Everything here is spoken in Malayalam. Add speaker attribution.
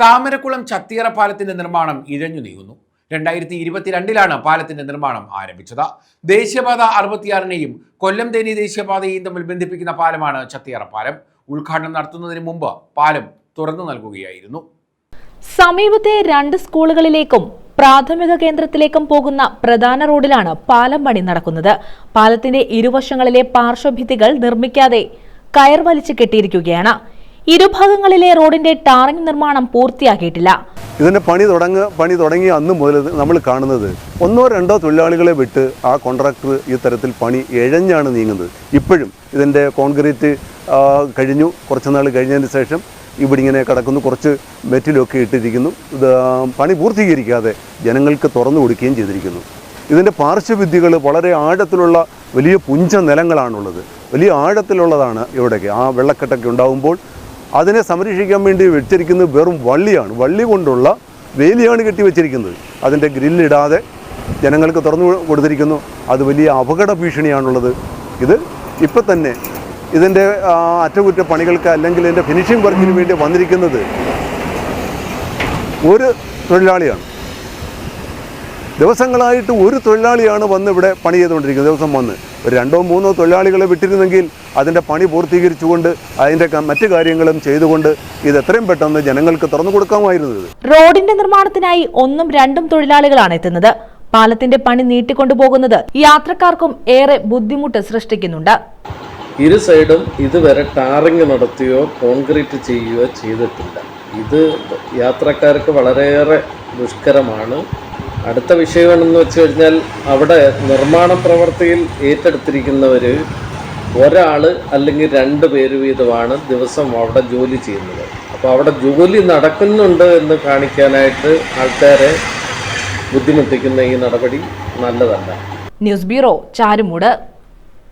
Speaker 1: താമരക്കുളം ചത്തിയറ പാലത്തിന്റെ നിർമ്മാണം ഇഴഞ്ഞു നീങ്ങുന്നു. രണ്ടായിരത്തി ഇരുപത്തിരണ്ടിലാണ് പാലത്തിന്റെ നിർമ്മാണം ആരംഭിച്ചത്. ദേശീയപാത അറുപത്തിയാറിനെയും കൊല്ലം തേനി ദേശീയപാതയെയും തമ്മിൽ ബന്ധിപ്പിക്കുന്ന പാലമാണ് ചത്തിയറ പാലം. ഉദ്ഘാടനം നടത്തുന്നതിന് മുമ്പ് പാലം തുറന്നു നൽകുകയായിരുന്നു.
Speaker 2: സമീപത്തെ രണ്ട് സ്കൂളുകളിലേക്കും പ്രാഥമിക കേന്ദ്രത്തിലേക്കും പോകുന്ന പ്രധാന റോഡിലാണ് പാലം പണി നടക്കുന്നത്. പാലത്തിന്റെ ഇരുവശങ്ങളിലെ പാർശ്വഭിത്തികൾ നിർമ്മിക്കാതെ കയർ വലിച്ചു കെട്ടിയിരിക്കുകയാണ്. ഇരുഭാഗങ്ങളിലെ റോഡിന്റെ ടാറിംഗ് നിർമ്മാണം പൂർത്തിയാക്കിയിട്ടില്ല.
Speaker 3: ഇതിന്റെ പണി തുടങ്ങ പണി തുടങ്ങിയ അന്ന് മുതൽ നമ്മൾ കാണുന്നത് ഒന്നോ രണ്ടോ തൊഴിലാളികളെ വിട്ട് ആ കോൺട്രാക്ടർ ഈ തരത്തിൽ പണി എഴഞ്ഞാണ് നീങ്ങുന്നത്. ഇപ്പോഴും ഇതിന്റെ കോൺക്രീറ്റ് കഴിഞ്ഞു. കുറച്ച് നാൾ കഴിഞ്ഞതിന് ശേഷം ഇവിടെ ഇങ്ങനെ കിടക്കുന്നു. കുറച്ച് മെറ്റിലൊക്കെ ഇട്ടിരിക്കുന്നു. ഇത് പണി പൂർത്തീകരിക്കാതെ ജനങ്ങൾക്ക് തുറന്നു കൊടുക്കുകയും ചെയ്തിരിക്കുന്നു. ഇതിന്റെ പാർശ്വവിദ്യകൾ വളരെ ആഴത്തിലുള്ള വലിയ പുഞ്ച നിലങ്ങളാണുള്ളത്. വലിയ ആഴത്തിലുള്ളതാണ് ഇവിടേക്ക് ആ വെള്ളക്കെട്ടൊക്കെ ഉണ്ടാകുമ്പോൾ അതിനെ സംരക്ഷിക്കാൻ വേണ്ടി വെച്ചിരിക്കുന്നത് വെറും വള്ളിയാണ്. വള്ളി കൊണ്ടുള്ള വേലിയാണ് കെട്ടി വെച്ചിരിക്കുന്നത്. അതിന്റെ ഗ്രില്ലിടാതെ ജനങ്ങൾക്ക് തുറന്നു കൊടുത്തിരിക്കുന്നു. അത് വലിയ അപകട ഭീഷണിയാണുള്ളത്. ഇത് ഇപ്പം തന്നെ ഇതിന്റെ അറ്റകുറ്റ അറ്റകുറ്റപ്പണികൾക്ക് അല്ലെങ്കിൽ ഇതിന്റെ ഫിനിഷിംഗ് വർക്കിന് വേണ്ടി വന്നിരിക്കുന്നത് ഒരു തൊഴിലാളിയാണ്. ദിവസങ്ങളായിട്ട് ഒരു തൊഴിലാളിയാണ് വന്ന് ഇവിടെ പണി ചെയ്തുകൊണ്ടിരിക്കുന്നത്. ദിവസം വന്ന് ഒരു രണ്ടോ മൂന്നോ തൊഴിലാളികളെ വിട്ടിരുന്നെങ്കിൽ അതിന്റെ പണി പൂർത്തീകരിച്ചുകൊണ്ട് അതിന്റെ മറ്റു കാര്യങ്ങളും ചെയ്തുകൊണ്ട് ഇത് എത്രയും പെട്ടെന്ന് ജനങ്ങൾക്ക് തുറന്നു കൊടുക്കാമായിരുന്നത്
Speaker 2: റോഡിന്റെ നിർമ്മാണത്തിനായി ഒന്നും രണ്ടും തൊഴിലാളികളാണ് എത്തുന്നത്. പാലത്തിന്റെ പണി നീട്ടിക്കൊണ്ടുപോകുന്നത് യാത്രക്കാർക്കും ഏറെ ബുദ്ധിമുട്ട് സൃഷ്ടിക്കുന്നുണ്ട്.
Speaker 4: ഇരു സൈഡും ഇതുവരെ ടാറിങ് നടത്തുകയോ കോൺക്രീറ്റ് ചെയ്യുകയോ ചെയ്തിട്ടില്ല. ഇത് യാത്രക്കാർക്ക് വളരെയേറെ ദുഷ്കരമാണ്. അടുത്ത വിഷയമാണെന്ന് വെച്ച് കഴിഞ്ഞാൽ അവിടെ നിർമ്മാണ പ്രവർത്തിയിൽ ഏറ്റെടുത്തിരിക്കുന്നവർ ഒരാൾ അല്ലെങ്കിൽ രണ്ട് പേര് വീതമാണ് ദിവസം അവിടെ ജോലി ചെയ്യുന്നത്. അപ്പോൾ അവിടെ ജോലി നടക്കുന്നുണ്ട് എന്ന് കാണിക്കാനായിട്ട് ആൾക്കാരെ ബുദ്ധിമുട്ടിക്കുന്ന ഈ നടപടി നല്ലതല്ല.
Speaker 2: News bureau Charumood.